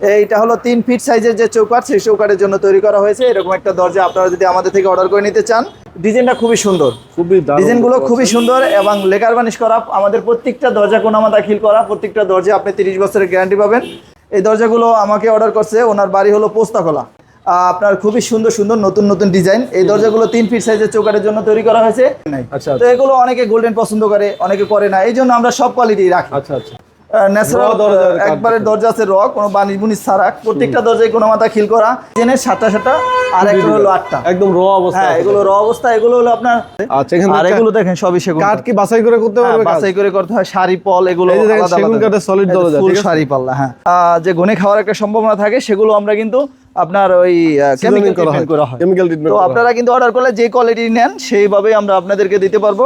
এইটা হলো তিন ফিট সাইজের যে চৌকাট সেই চৌকাটের জন্য তৈরি করা হয়েছে। এরকম একটা দরজা আপনারা যদি আমাদের থেকে অর্ডার করে নিতে চান ডিজাইনটা খুবই সুন্দর। খুবই ডিজাইনগুলো খুবই সুন্দর এবং লেকার বানিশ করা আমাদের প্রত্যেকটা দরজা কোনামা দাখিল করা প্রত্যেকটা দরজা আপনি তিরিশ বছরের গ্যারান্টি পাবেন। এই দরজাগুলো আমাকে অর্ডার করছে ওনার বাড়ি হলো পোস্তাকলা আহ, আপনার খুবই সুন্দর সুন্দর নতুন নতুন ডিজাইন এই দরজাগুলো তিন ফিট সাইজের চৌকাটের জন্য তৈরি করা হয়েছে। আচ্ছা তো এগুলো অনেকে গোল্ডেন পছন্দ করে অনেকে করে না এই জন্য আমরা সব কোয়ালিটি রাখি। আচ্ছা আচ্ছা। ন্যাচারাল একবারে দরজা আছে র কোনো বানিশ বুনিশ ছাড়া। প্রত্যেকটা দরজায় কোনো মাথা খিল করা। জেনের সাতটা সাতটা আর একটা হলো আটটা। একদম র অবস্থা হ্যাঁ এগুলো র অবস্থা এগুলো হলো আপনার আচ্ছা আর এগুলো দেখেন সবই সেগুন কাঠ কি বাছাই করে করতে হ্যাঁ, পারবে বাছাই করে করতে হয়। শাড়ি পল এগুলো আলাদা সেগুন কাঠের যে দরজা, আছে? শাড়ি পাল্লা হ্যাঁ। যে গনে খাওয়ার একটা সম্ভাবনা থাকে সেগুলো আমরা কিন্তু আপনার ওই কেমিক্যাল করা হয়। হয়। Chemical treatment তো আপনারা কিন্তু অর্ডার করলে যে কোয়ালিটি নেন সেইভাবে আমরা আপনাদেরকে দিতে পারব।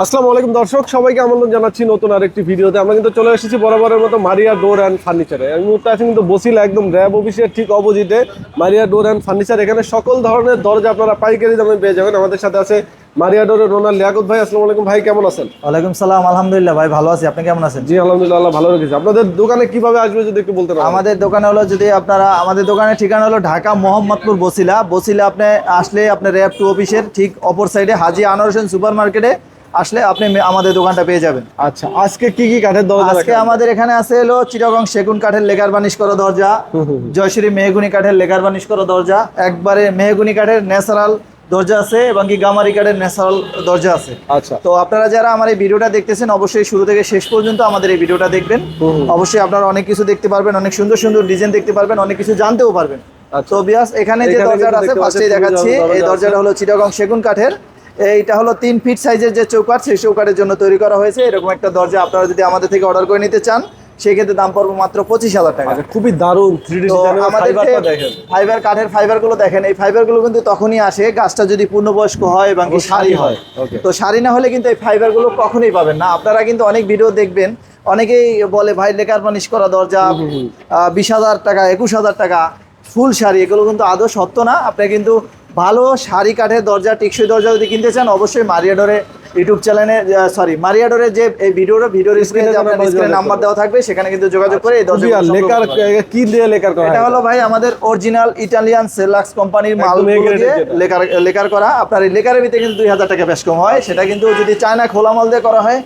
আসসালামু আলাইকুম দর্শক সবাইকে আমন্ত্রণ জানাচ্ছি নতুন আরেকটি ভিডিওতে। আমরা কিন্তু চলে এসেছি বরাবরের মতো মারিয়া ডোর অ্যান্ড ফার্নিচারে। এই মুহূর্তে আছি কিন্তু বসিলা একদম র্যাব অফিসের ঠিক অপোজিটে মারিয়া ডোর অ্যান্ড ফার্নিচার। এখানে সকল ধরনের দরজা আপনারা পাইকারি দামে পেয়ে যাবেন। আমাদের সাথে আছে মারিয়া ডোরের রোনাল লিয়াকত ভাই। আসসালামু আলাইকুম ভাই কেমন আছেন? ওয়ালাইকুম সালাম আলহামদুলিল্লাহ ভাই ভালো আছি। আপনি কেমন আছেন? জি আলহামদুলিল্লাহ আল্লাহ ভালো রেখেছে। আপনাদের দোকানে কীভাবে আসবে যদি একটু বলতে পারেন? আমাদের দোকানে হলো যদি আপনারা আমাদের দোকানের ঠিকানা হলো ঢাকা মোহাম্মদপুর বসিলা। বসিলা আপনি আসলে আপনার র্যাব টু অফিসের ঠিক অপর সাইডে হাজি আনোয়ার হোসেন সুপার মার্কেটে আসলে আপনি আমাদের দোকানটা পেয়ে যাবেন। আচ্ছা আজকে কি কি কাঠের দরজা আজকে আমাদের এখানে আছে হলো চিটাগং সেগুন কাঠের লেকার বানিশ করা দরজা জয়শ্রী মেহগুনি কাঠের লেকার বানিশ করা দরজা একবারে মেহগুনি কাঠের ন্যাচারাল দরজা আছে এবং কি গামারি কাঠের ন্যাচারাল দরজা আছে। আচ্ছা। তো আপনারা যারা আমার এই ভিডিওটা দেখতেছেন অবশ্যই শুরু থেকে শেষ পর্যন্ত আমাদের এই ভিডিওটা দেখবেন। অবশ্যই আপনারা অনেক কিছু দেখতে পারবেন অনেক সুন্দর সুন্দর ডিজাইন দেখতে পারবেন অনেক কিছু জানতেও পারবেন। আচ্ছা। তো বিয়াস এখানে যে দরজাটা আছে ফার্স্টেই দেখাচ্ছি এই দরজাটা হলো চিটাগং সেগুন কাঠের। এইটা হলো তিন ফিট সাইজের যে চৌকাঠ সেই চৌকাঠের জন্য তৈরি করা হয়েছে। এরকম একটা দরজা আপনারা যদি আমাদের থেকে অর্ডার করে নিতে চান সেক্ষেত্রে দাম পড়বে মাত্র পঁচিশ হাজার টাকা। আচ্ছা খুবই দারুণ আমাদের ফাইবার কাঠের ফাইবারগুলো দেখেন এই ফাইবারগুলো কিন্তু তখনই আসে গাছটা যদি পূর্ণবয়স্ক হয় এবং সারি হয়। তো সারি না হলে কিন্তু এই ফাইবারগুলো কখনোই পাবেন না। আপনারা কিন্তু অনেক ভিডিও দেখবেন অনেকেই বলে ভাই লেকার মানিশ করা দরজা বিশ হাজার টাকা একুশ হাজার টাকা ফুল শাড়ি এগুলো কিন্তু আদৌ সত্য না। আপনি কিন্তু ভালো শাড়ি কাঠের দরজা টিকসই দরজা যদি কিনতে চান অবশ্যই মারিয়াডোরে ইউটিউব চ্যানেলে সরি মারিয়াডোরে যে এই ভিডিওর ভিডিওর স্ক্রিনে আপনার স্ক্রিনে নাম্বার দেওয়া থাকবে সেখানে কিন্তু যোগাযোগ করে এই দরজা লেকার কি দিয়ে লেকার করা এটা হলো ভাই আমাদের অরিজিনাল ইটালিয়ান সেলাক্স কোম্পানির মাল দিয়ে লেকার লেকার করা। আপনার এই লেকারের ভিতরে কিন্তু দুই হাজার টাকা বেশ কম হয়। সেটা কিন্তু যদি চায়না খোলা মাল দিয়ে করা হয়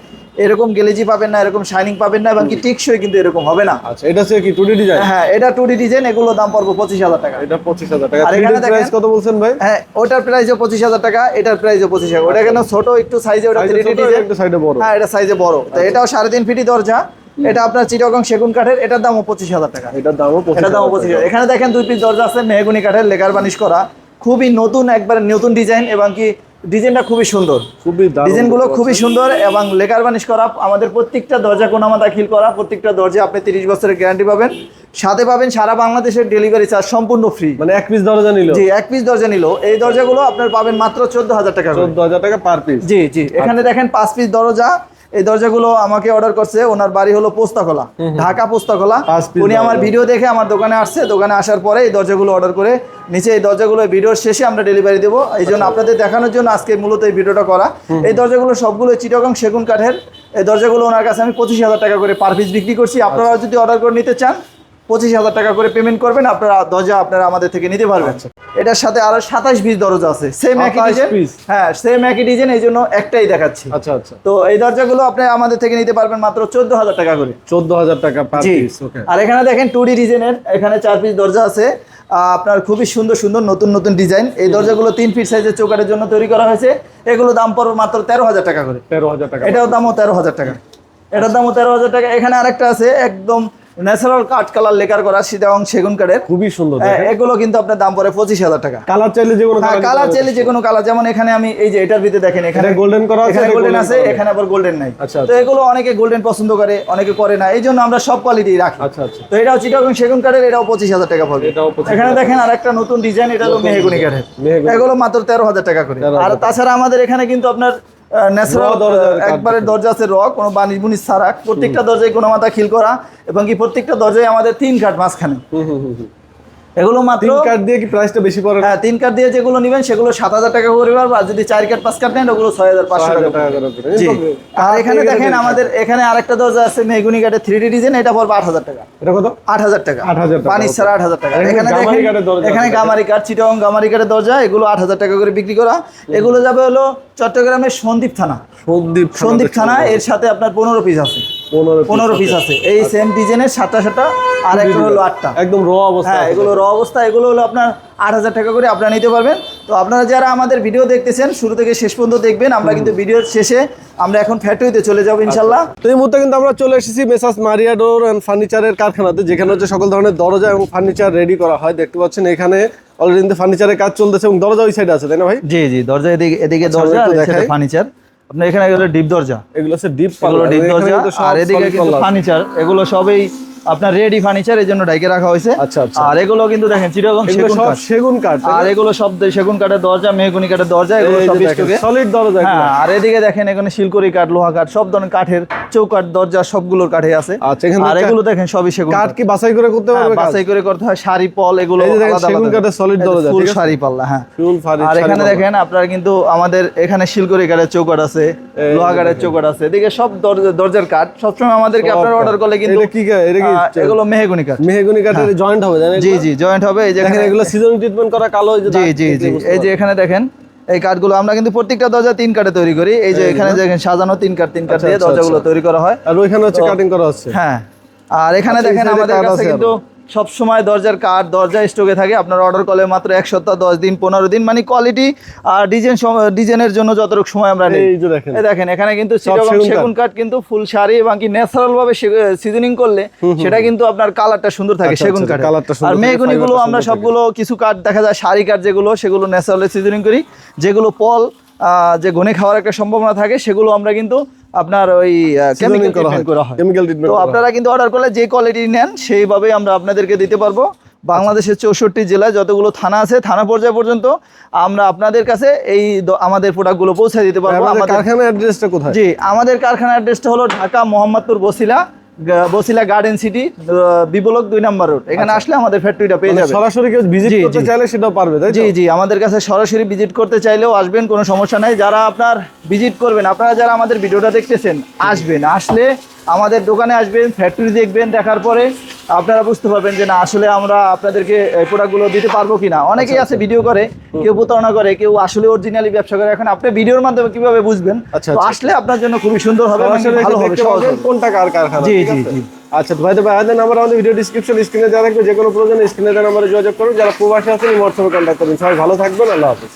এরকম গেলেজি পাবেন না এরকম শাইনিং পাবেন না এবং কি টিকসই কিন্তু এরকম হবে না। আচ্ছা এটা হচ্ছে কি টু ডিজাইন হ্যাঁ এটা টু ডিজাইন এগুলো দাম পড়ব পঁচিশ হাজার টাকা। এটা পঁচিশ হাজার টাকা। আর এখানে প্রাইস কত বলছেন ভাই? হ্যাঁ ওটার প্রাইসও পঁচিশ হাজার টাকা এটার প্রাইসও পঁচিশ হাজার। ওটা কেন ছোট একটু সাইজে ওটা Size থ্রি ছোট, ডি ডিজাইন একটা সাইডে বড়। হ্যাঁ এটা সাইজে বড়। তো এটাও সাড়ে তিন ফিটি দরজা। এটা আপনার চিটাগং সেগুন কাঠের এটার দামও পঁচিশ হাজার টাকা। এটার দামও পঁচিশ এটা দাম হাজার পঁচিশ টাকা। এখানে দেখেন দুই পিস দরজা আছে মেহগুনি কাঠের লেকার বানিশ করা। খুবই নতুন একবার নতুন ডিজাইন এবং কি ডিজাইনটা খুবই সুন্দর। খুবই ডিজাইনগুলো খুবই সুন্দর এবং লেকার বানিশ করা আমাদের প্রত্যেকটা দরজা কোনামা দাখিল করা প্রত্যেকটা দরজা আপনি তিরিশ বছরের গ্যারান্টি পাবেন। সাথে পাবেন সারা বাংলাদেশের ডেলিভারি চার্জ সম্পূর্ণ ফ্রি মানে এক পিস দরজা নিল? জি এক পিস দরজা নিল। এই দরজাগুলো আপনার পাবেন মাত্র চোদ্দ হাজার টাকা চোদ্দ হাজার টাকা পার পিস জি জি। এখানে দেখেন পাঁচ পিস দরজা। এই দরজাগুলো আমাকে অর্ডার করছে। ওনার বাড়ি হলো পোস্তাখোলা। ঢাকা পোস্তাখোলা। উনি আমার ভিডিও দেখে আমার দোকানে আসছে। দোকানে আসার পরে এই দরজাগুলো অর্ডার করে নিচে এই দরজাগুলো ভিডিওর শেষে আমরা ডেলিভারি দেবো। এই জন্য আপনাদের দেখানোর জন্য আজকে মূলত এই ভিডিওটা করা। এই দরজাগুলো সবগুলো চিটাগং সেগুন কাঠের। এই দরজাগুলো ওনার কাছে আমি পঁচিশ হাজার টাকা করে পার পিস বিক্রি করছি। আপনারা যদি অর্ডার করে নিতে চান পঁচিশ হাজার টাকা করে পেমেন্ট করবেন আপনারা দরজা আপনারা আমাদের থেকে নিতে পারবেন। এটার সাথে আরও সাতাশ পিস দরজা আছে সেম একই ডিজাইন হ্যাঁ সেম একই ডিজাইন এই জন্য একটাই দেখাচ্ছি। আচ্ছা আচ্ছা। তো এই দরজাগুলো আপনি আমাদের থেকে নিতে পারবেন মাত্র চোদ্দ হাজার টাকা করে। চোদ্দ হাজার টাকা পার পিস ওকে আর এখানে দেখেন টু ডি ডিজাইনের এখানে চার পিস দরজা আছে। আপনার খুবই সুন্দর সুন্দর নতুন নতুন ডিজাইন এই দরজাগুলো তিন ফিট সাইজের চৌকাটের জন্য তৈরি করা হয়েছে। এগুলো দাম পড়বে মাত্র তেরো হাজার টাকা করে। তেরো হাজার টাকা এটাও দামও তেরো হাজার টাকা। এটার দামও তেরো হাজার টাকা। এখানে আরেকটা আছে একদম ন্যাচারাল কাঠ কালার লেকার করা এবং সেগুন কাঠের। খুবই সুন্দর হ্যাঁ, এগুলো কিন্তু আপনার দাম পড়ে পঁচিশ হাজার টাকা। কালার চাইলে যে কোনো হ্যাঁ কালার চাইলে যে কোনো কালার যেমন এখানে আমি এই যে এটার ভিতরে দেখেন এখানে golden করা আছে, এখানে গোল্ডেন আছে এখানে আবার গোল্ডেন নাই। আচ্ছা, তো এগুলো অনেকে গোল্ডেন পছন্দ করে অনেকে করে না এই জন্য আমরা সব কোয়ালিটি রাখি। আচ্ছা আচ্ছা। তো এটাও চিটাগং সেগুন কাঠের এটাও পঁচিশ হাজার টাকা পড়বে। এটাও 25,000 এখানে দেখেন আর একটা নতুন ডিজাইন এটা হলো মেহগুনি কাঠের। এগুলো মাত্র তেরো হাজার টাকা করে। আর তাছাড়া আমাদের এখানে কিন্তু আপনার ন্যাচারাল একবারে দরজা আছে র কোনো বানিশ বুনিশ ছাড়া। প্রত্যেকটা দরজায় কোনো মাথা খিল করা এবং কি প্রত্যেকটা দরজায় আমাদের তিন ঘাট মাঝখানে। এগুলো মাত্র তিন কার্ড দিয়ে কি প্রাইসটা বেশি পড়ে? হ্যাঁ তিন কার্ড দিয়ে যেগুলো নেবেন সেগুলো সাত হাজার টাকা করে পারব আর যদি চার কার্ড পাঁচ কার্ড নেন ওগুলো ছয় হাজার পাঁচশো টাকা জি। আর এখানে দেখেন আমাদের এখানে আরেকটা দরজা আছে মেগুনি কাঠের থ্রি ডি ডিজাইন এটা পড়বে আট হাজার টাকা। এটা কত? আট হাজার টাকা। 8,000 টাকা, পানির ছাড়া আট হাজার টাকা। এখানে দেখেন এখানে গামারি কাঠ চিটং গামারি কাঠের দরজা এগুলো আট হাজার টাকা করে বিক্রি করা। এগুলো যাবে হলো চট্টগ্রামের সন্দীপ থানা। সন্দীপ সন্দীপ থানা এর সাথে আপনার পনেরো পিস আছে। পনেরো পিস আছে। এই সেম ডিজাইনের সাতটা সাতটা আর একটা হলো আটটা। একদম র অবস্থা হ্যাঁ এগুলো র অবস্থা। এগুলো হলো আপনার আট হাজার টাকা করে আপনারা নিতে পারবেন। তো আপনারা যারা আমাদের ভিডিও দেখতেছেন শুরু থেকে শেষ পর্যন্ত দেখবেন। আমরা কিন্তু ভিডিওর শেষে আমরা এখন ফ্যাক্টরিতে চলে যাব ইনশাল্লাহ তো এই মুহূর্তে কিন্তু আমরা চলে এসেছি মেসাস মারিয়া ডোর অ্যান্ড ফার্নিচারের কারখানাতে যেখানে হচ্ছে সকল ধরনের দরজা এবং ফার্নিচার রেডি করা হয়। দেখতে পাচ্ছেন এখানে অলরেডি ফার্নিচারের কাজ চলতেছে এবং দরজা ওই সাইডে আছে তাই না ভাই? জি জি দরজা এদিকে এদিকে আচ্ছা, দরজা। ফার্নিচার আপনার এখানে হলো ডিপ দরজা। এগুলো হচ্ছে ডিপ এগুলো ডিপ দরজা। আর এদিকে কিন্তু ফার্নিচার এগুলো সবই আপনার রেডি ফার্নিচার এই জন্য ডাইকে রাখা হয়েছে। আচ্ছা, আচ্ছা। আর এগুলো কিন্তু দেখেন চিটাগং সেগুন কাঠ। সেগুন কাঠ আর এগুলো সব সেগুন কাঠের দরজা মেহগুনি কাঠের দরজা এগুলো সব সলিড দরজা হ্যাঁ আর এদিকে দেখেন এখানে শিলকড়ি কাঠ লোহা কাঠ সব ধরনের কাঠের চৌকাঠ দরজা সবগুলোর কাঠে আছে। আচ্ছা, আর এগুলো দেখেন সবই সেগুন কাঠ কি বাছাই করে করতে হ্যাঁ, পারবে বাছাই করে করতে হয়। শাড়ি পল এগুলো সেগুন কাঠের যে দরজা, ঠিক শাড়ি পাল্লা হ্যাঁ। ফুল আর এখানে দেখেন আপনার কিন্তু আমাদের এখানে শিলকড়ি কাঠের চৌকাঠ আছে। লোহা কাঠের চৌকাঠ আছে। এদিকে সব দরজার কাঠ। সবসময় আমাদেরকে আপনারা অর্ডার করলে কিন্তু এটা কি কা- এটা কি এগুলো মেহগুনি কাঠ। মেহগনি কাঠের জয়েন্ট হবে জানেন জি জি জয়েন্ট হবে। এই যে এখানে- এগুলো সিজন ট্রিটমেন্ট করা কালো এই যে জি জি জি। এই যে এখানে দেখেন এই কাঠগুলো আমরা কিন্তু প্রত্যেকটা দরজা তিন কাঠে তৈরি করি। এই যে এখানে দেখেন। সাজানো তিন কাঠ তিন কাঠ আচ্ছা, দিয়ে আচ্ছা, দরজাগুলো আচ্ছা। তৈরি করা হয়। আর ওইখানে হচ্ছে কাটিং করা হচ্ছে। হ্যাঁ। আর এখানে দেখেন আমাদের কাছে কিন্তু সব সময় দরজার কাঠ দরজা স্টকে থাকে। আপনার অর্ডার করলে মাত্র এক সপ্তাহ দশ দিন পনেরো দিন। মানে কোয়ালিটি আর ডিজাইন ডিজাইনের জন্য যতটুকু সময় আমরা নেই। এই দেখেন। এখানে কিন্তু সেগুন কাঠ। কিন্তু ফুল শাড়ি এবং কি ন্যাচারাল ভাবে সিজনিং করলে সেটা কিন্তু আপনার কালারটা সুন্দর থাকে আচ্ছা, সেগুন আচ্ছা, কাঠ আর মেহগুনি গুলো আমরা সবগুলো কিছু কাঠ দেখা যায় শাড়ি কাঠ যেগুলো সেগুলো ন্যাচারালি সিজনিং করি। যেগুলো পল আহ, যে গনে খাওয়ার একটা সম্ভাবনা থাকে সেগুলো আমরা কিন্তু আপনার ওই কেমিক্যাল ট্রিটমেন্ট করা হয় তো আপনারা কিন্তু অর্ডার করলে যে কোয়ালিটি নেন সেইভাবে আমরা আপনাদেরকে দিতে পারব। বাংলাদেশের চৌষট্টি জেলায় যতগুলো থানা আছে থানা পর্যায় পর্যন্ত আমরা আপনাদের কাছে এই আমাদের প্রোডাক্টগুলো পৌঁছে দিতে পারব। আমাদের কারখানা অ্যাড্রেসটা কোথায়? জি আমাদের কারখানার অ্যাড্রেসটা হলো Dhaka Mohammadpur Basila. Basila garden city B block দুই নাম্বার রোড এখানে আসলে আমাদের ফ্যাক্টরিটা পেয়ে মানে যাবে। সরাসরি কেউ ভিজিট করতে চাইলে সেটাও পারবে? জি জি আমাদের কাছে সরাসরি ভিজিট করতে চাইলেও আসবেন কোনো সমস্যা নাই। যারা আপনার ভিজিট করবেন আপনারা যারা আমাদের ভিডিওটা দেখতেছেন আসবেন। আসলে আমাদের দোকানে আসবেন ফ্যাক্টরি দেখবেন দেখার পরে আপনারা বুঝতে পারবেন যে না আসলে আমরা আপনাদেরকে এই প্রোডাক্টগুলো দিতে পারব কিনা। অনেকেই আছে ভিডিও করে কেউ প্রতারণা করে কেউ আসলে অরিজিনালি ব্যবসা করে। এখন আপনি ভিডিওর মাধ্যমে কীভাবে বুঝবেন? আচ্ছা, তো আচ্ছা। আসলে আপনার জন্য খুবই সুন্দর হবে ভালো হবে। কোনটা কার কারখানা জি, জি, জি। আচ্ছা তো ভাই তো ভাইদের নাম্বার আমাদের ভিডিও ডিসক্রিপশন স্ক্রিনে দেওয়া থাকবে যে কোনো প্রয়োজনে স্ক্রিনে দেওয়া নাম্বারে যোগাযোগ করুন। যারা প্রবাসী আছেন হোয়াটসঅ্যাপে কন্ট্যাক্ট করবেন সবাই ভালো থাকবেন আল্লাহ হাফিজ।